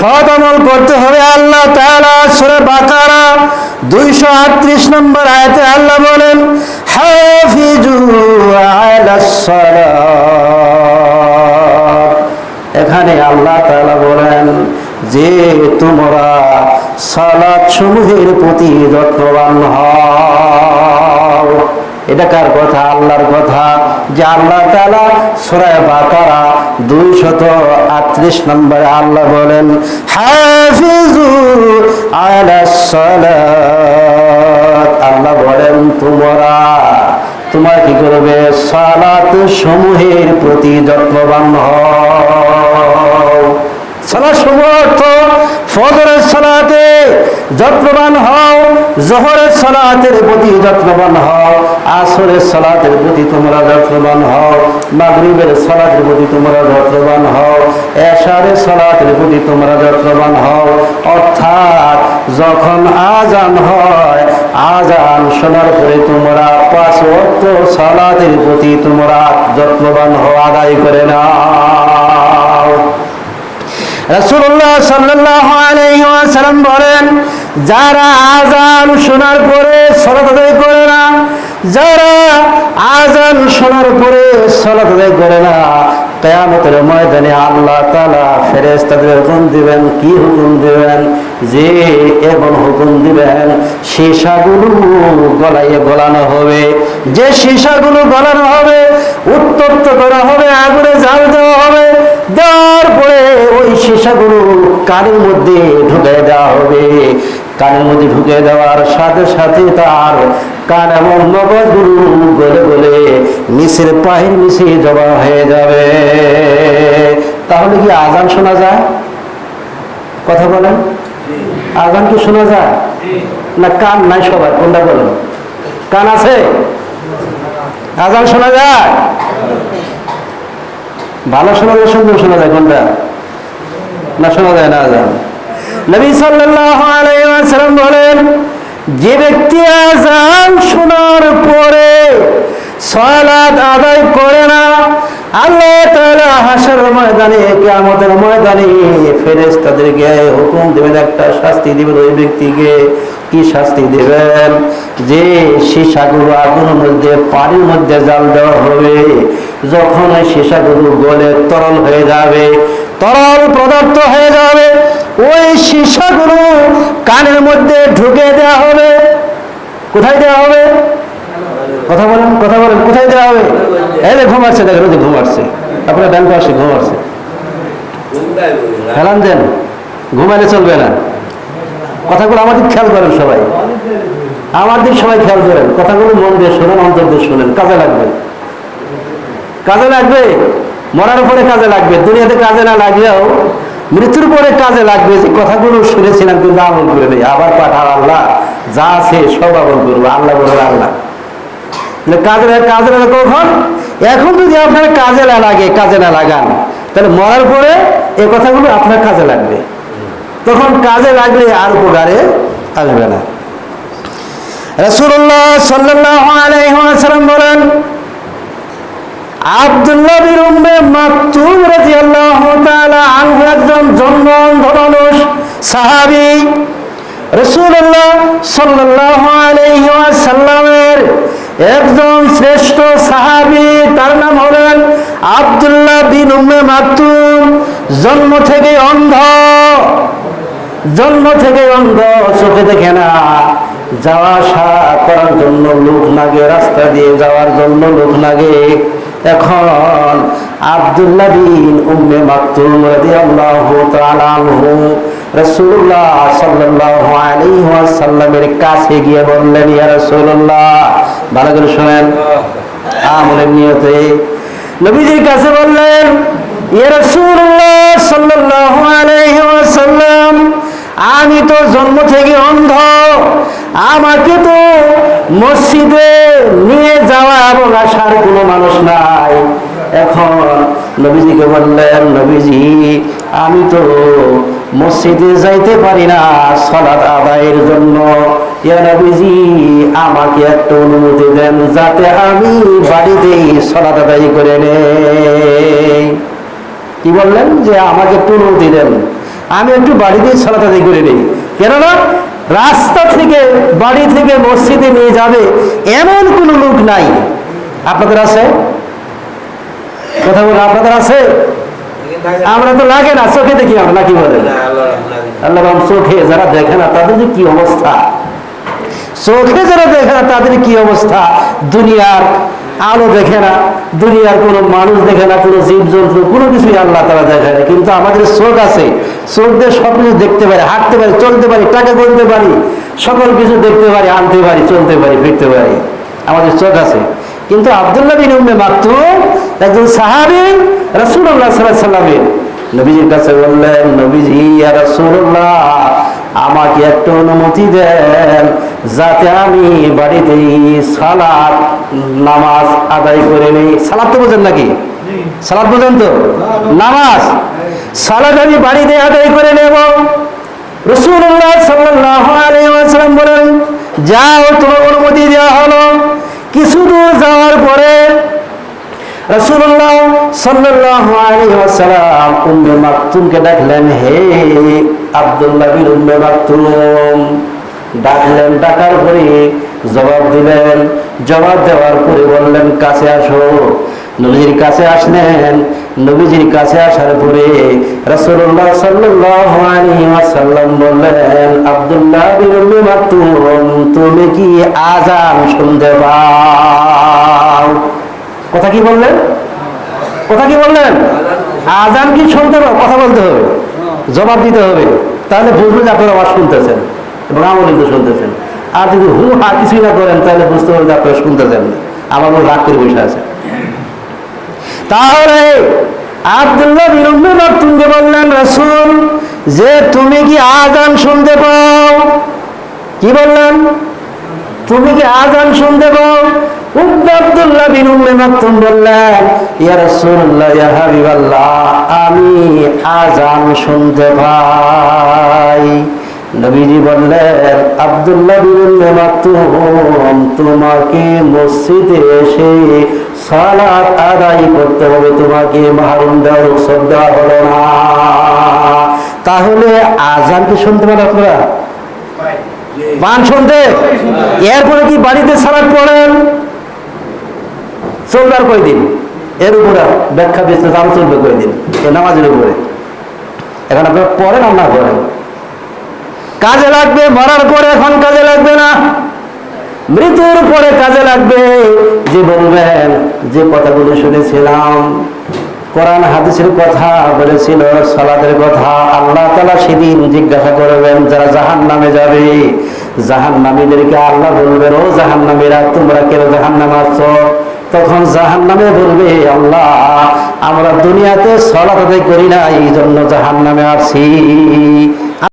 সৎ আমল করতে হবে আল্লাহ তাআলা। সূরা বাকারা 238 নম্বর আয়াতে আল্লাহ বলেন, হাফিজু আলাস সালাত। এখানে আল্লাহ তাআলা বলেন যে তোমরা সালাত সমূহের প্রতি যত্নবান হও। এটা কার কথা? আল্লাহর কথা। যে আল্লাহ তাআলা সূরা বাকারা 238 নম্বরে আল্লাহ বলেন হাফিজু আলাস সালাত। আল্লাহ বলেন, তোমরা তোমরা কি করবে? সালাত সমূহের প্রতি যত্নবান সালাত সমূহ অর্থ ফজরের সালাতে যত্নবান হও জোহরের সালাতের প্রতি যত্নবান হও, আসরের সালাতের প্রতি তোমরা যত্নবান হও, মাগরিবের সালাতের প্রতি তোমরা যত্নবান হও, এশারের সালাতের প্রতি তোমরা যত্নবান হও। অর্থাৎ যখন আজান হয় আজান শোনার পরে তোমরা পাঁচ ওয়াক্ত সালাতের প্রতি তোমরা যত্নবান হও, আদায় করে না রাসূলুল্লাহ সাল্লাল্লাহু আলাইহি ওয়াসাল্লাম বলেন যারা আজান শোনার পরে সালাত আদায় করে না, যারা আজান শোনার পরে সালাত আদায় করে না, কিয়ামতের ময়দানে আল্লাহ তাআলা ফেরেশতাদের হুকুম দিবেন, কি হুকুম দিবেন? যে এমন হুকুম দিবেন, সীসাগুলো গলাইয়ে গলানো হবে। যে সীসাগুলো গলানো হবে, উত্তপ্ত করা হবে, আগুনে জাল দেওয়া হবে, দেওয়ার পরে ওই সীসাগুলো কানের মধ্যে ঢুকে দেওয়া হবে। কানের মধ্যে ঢুকে দেওয়ার সাথে সাথে তার কান এবং মগজগুলো বলে বলে নিচের পায়ের নিচে জমা হয়ে যাবে। তাহলে কি আজান শোনা যায়? কথা বলেন। আজান কি শোনা যায়? না, কান নাই সবার, কোনটা বলেন? কান আছে? আজান শোনা যায়? ভালো শোনা যায়, সুন্দর শোনা যায়, কোনটা? না, শোনা যায় না আজান। নবী সাল্লাল্লাহু বলেন, যে ব্যক্তি আজান শোনার পরে সালাত আদায় করে না, আল্লাহ তাআলা হাসর ময়দানে, কিয়ামতের ময়দানে ফেরেশতাদেরকে হুকুম দিবেন, একটা শাস্তি দিবেন ওই ব্যক্তিকে। কি শাস্তি দিবেন? যে সীসাগুলো আগুনের মধ্যে, পানির মধ্যে জাল দেওয়া হবে, যখন ওই সীসাগুলো গলে তরল হয়ে যাবে তরল পদার্থ হয়ে যাবে। ওই সীসাগুলো কানের মধ্যে ঢুকে দেওয়া হবে। কোথায় দেওয়া হবে? কথা বলেন কথা বলেন, কোথায় দেওয়া হবে? এই যে ঘুমাচ্ছে দেখেন, ওই যে ঘুমাচ্ছে আপনার ব্যাংক আসে ঘুমাচ্ছে হেলান দেন, ঘুমাইলে চলবে না। কথাগুলো আমাদের খেয়াল করেন সবাই। আমাদের সবাই খেয়াল করেন। কথাগুলো মন দিয়ে শোনেন, অন্তর দিয়ে শোনেন। কাজে লাগবে। কাজে লাগবে? মরার পরে কাজে লাগবে, দুনিয়াতে কাজে না লাগলেও মৃত্যুর পরে কাজে লাগবে যে কথাগুলো শুনেছিলাম কিন্তু আমল করে নেই। আবার পাঠাও আল্লাহ যা আছে সব আমল করব, আল্লাহ বলবে আল্লাহ। কাজে কাজে না কখন? এখন যদি আপনার কাজে না লাগে, কাজে না লাগান, তাহলে মরার পরে এই কথাগুলো আপনার কাজে লাগবে। তখন কাজে লাগলে আর উপকারে আসবে না। আলাইহি ওয়াসাল্লাম বলেন আব্দুল্লাহ বিন উম্মে মাকতুম রাদিয়াল্লাহু তাআলা আনহু একজন জন্মন্ধ মানুষ, সাহাবী। রাসূলুল্লাহ সাল্লাল্লাহু আলাইহি ওয়াসাল্লামের একজন শ্রেষ্ঠ সাহাবী, তার নাম হলেন আব্দুল্লাহ বিন উম্মে মাকতুম। জন্ম থেকে অন্ধ, জন্ম থেকে অন্ধ, চোখে দেখে না। যাওয়া আসা করার জন্য লোক লাগে, রাস্তা দিয়ে যাওয়ার জন্য লোক লাগে। এখন আব্দুল্লাহ বিন উম্মে মাকতুম রাদিয়াল্লাহু তাআলা আনহু রাসূলুল্লাহ সাল্লাল্লাহু আলাইহি ওয়াসাল্লামের কাছে গিয়ে বললেন, ইয়া রাসূলুল্লাহ, ভালো করে শুনেন। আমলের নিয়তে নবীজির কাছে বললেন, ইয়া রাসূলুল্লাহ সাল্লাল্লাহু আলাইহি ওয়াসাল্লাম, আমি তো জন্ম থেকে অন্ধ। আমাকে তো মসজিদে নিয়ে যাওয়া এবং আসার কোনো মানুষ নাই। এখন নবীজিকে বললেন, নবীজি, আমি তো মসজিদে যাইতে পারি না সলাৎ আদায়ের জন্য। নবীজি, আমাকে একটা অনুমতি দেন যাতে আমি বাড়িতেই সলাৎ আদায় করে নেই। কি বললেন? যে আমাকে একটু অনুমতি দেন। আমি একটু বাড়িতেই সালাত আদায় করে নিই। কেননা রাস্তা থেকে, বাড়ি থেকে মসজিদে নিয়ে যাবে এমন কোনো লোক নাই। আপনাদের আছে? কথা বলে আপনাদের আছে? আমরা তো লাগে না চোখে দেখি আমরা নাকি বলেন আল্লাহ চোখে যারা দেখে না তাদের যে কি অবস্থা? চোখে যারা দেখে না তাদের কি অবস্থা? দুনিয়ার আলো দেখে না দুনিয়ার কোনো মানুষ দেখে না কোনো জীবজন্তু কোনো কিছুই আল্লাহ তারা দেখে না। কিন্তু আমাদের চোখ আছে। চোখ দিয়ে সব কিছু দেখতে পারি হাঁটতে পারি চলতে পারি টাকা করতে পারি সকল কিছু দেখতে পারি আনতে পারি চলতে পারি ফিরতে পারি। আমাদের চোখ আছে। কিন্তু আবদুল্লাহ বিন উম্মে মাকতুম একজন সাহাবী রাসূলুল্লাহ সাল্লাল্লাহু আলাইহি সাল্লামের। নবীজির কাছে বললেন, নবীজি, ইয়া রাসূলুল্লাহ, আমাকে একটু অনুমতি দেন যাতে আমি বাড়িতে সালাত, নামাজ আদায় করে নেই। সালাত তো বোঝেন নাকি? সালাত বোঝেন তো? নামাজ। সালাত আমি বাড়িতে আদায় করে নেব। রসুল্লাহ সাল্লাল্লাহু আলাইহি ওয়াসাল্লাম বলেন, যাও, তোমার অনুমতি দেওয়া হলো। কিছু দূর যাওয়ার পরে আলাইহি ওয়াসাল্লাম উম্মে মাকতুমকে ডাকলেন, হে আব্দুল্লাহ বিন উম্মে মাকতুম। ডাকলেন, ডাকার পরে জবাব দিলেন, জবাব দেওয়ার পরে বললেন, কাছে আসো। নবীজির কাছে আসলেন। নবীজির কাছে আসার পরে রাসূলুল্লাহ সাল্লাল্লাহু আলাইহি ওয়াসাল্লাম বললেন, আব্দুল্লাহ বিন মাকতুম, তুমি কি আজান শুনতে পাও? কথা কি বললেন? কথা কি বললেন? আজান কি শুনতে হবে কথা বলতে হবে। জবাব দিতে হবে। তাহলে বুঝবেন আপনারা আওয়াজ শুনতেছেন এবং আমলিত শুনতেছেন। আর যদি হু হা কিছুই না করেন, তাহলে বুঝতে যে আপনারা শুনতেছেন আমার রাগ করে বসে আছে তাহলে আব্দুল্লাহ বিরুদ্ধে তুমি বললেন, রসুল, যে তুমি কি আজান শুনতে পাও? কি বললেন? তুমি কি আজান শুনতে পাও? আব্দুল্লাহ ইয়া আমি নবীজি তোমাকে মসজিদে এসে সালাত আদায় করতে হবে, তোমাকে মাহরুম দেওয়ার উৎসব দেওয়া হলো না। তাহলে আজান কি শুনতে পারেন আপনারা? পান শুনতে? এরপরে কি বাড়িতে সালাদ পড়েন? চলবে আর কয়দিন? এর উপরে ব্যাখ্যা বিশ্লেষণ আরও চলবে কয়দিন? নামাজের উপরে। এখন আপনারা পড়েন আর না পড়েন? কাজে লাগবে, মরার পরে এখন কাজে লাগবে না। মৃত্যুর পরে কাজে লাগবে। যে বলবেন, যে কথাগুলো শুনেছিলাম, কোরআন হাদিসের কথা বলেছিল সালাদের কথা, আল্লাহ তালা সেদিন জিজ্ঞাসা করবেন, যারা জাহান নামে যাবে জাহান নামীদেরকে আল্লাহ বলবেন ও জাহান নামীরা তোমরা কেন জাহান নামে আসছো? তখন জাহান নামে বলবে, আল্লাহ, আমরা দুনিয়াতে সলাত করি না এই জন্য জাহান নামে আসি।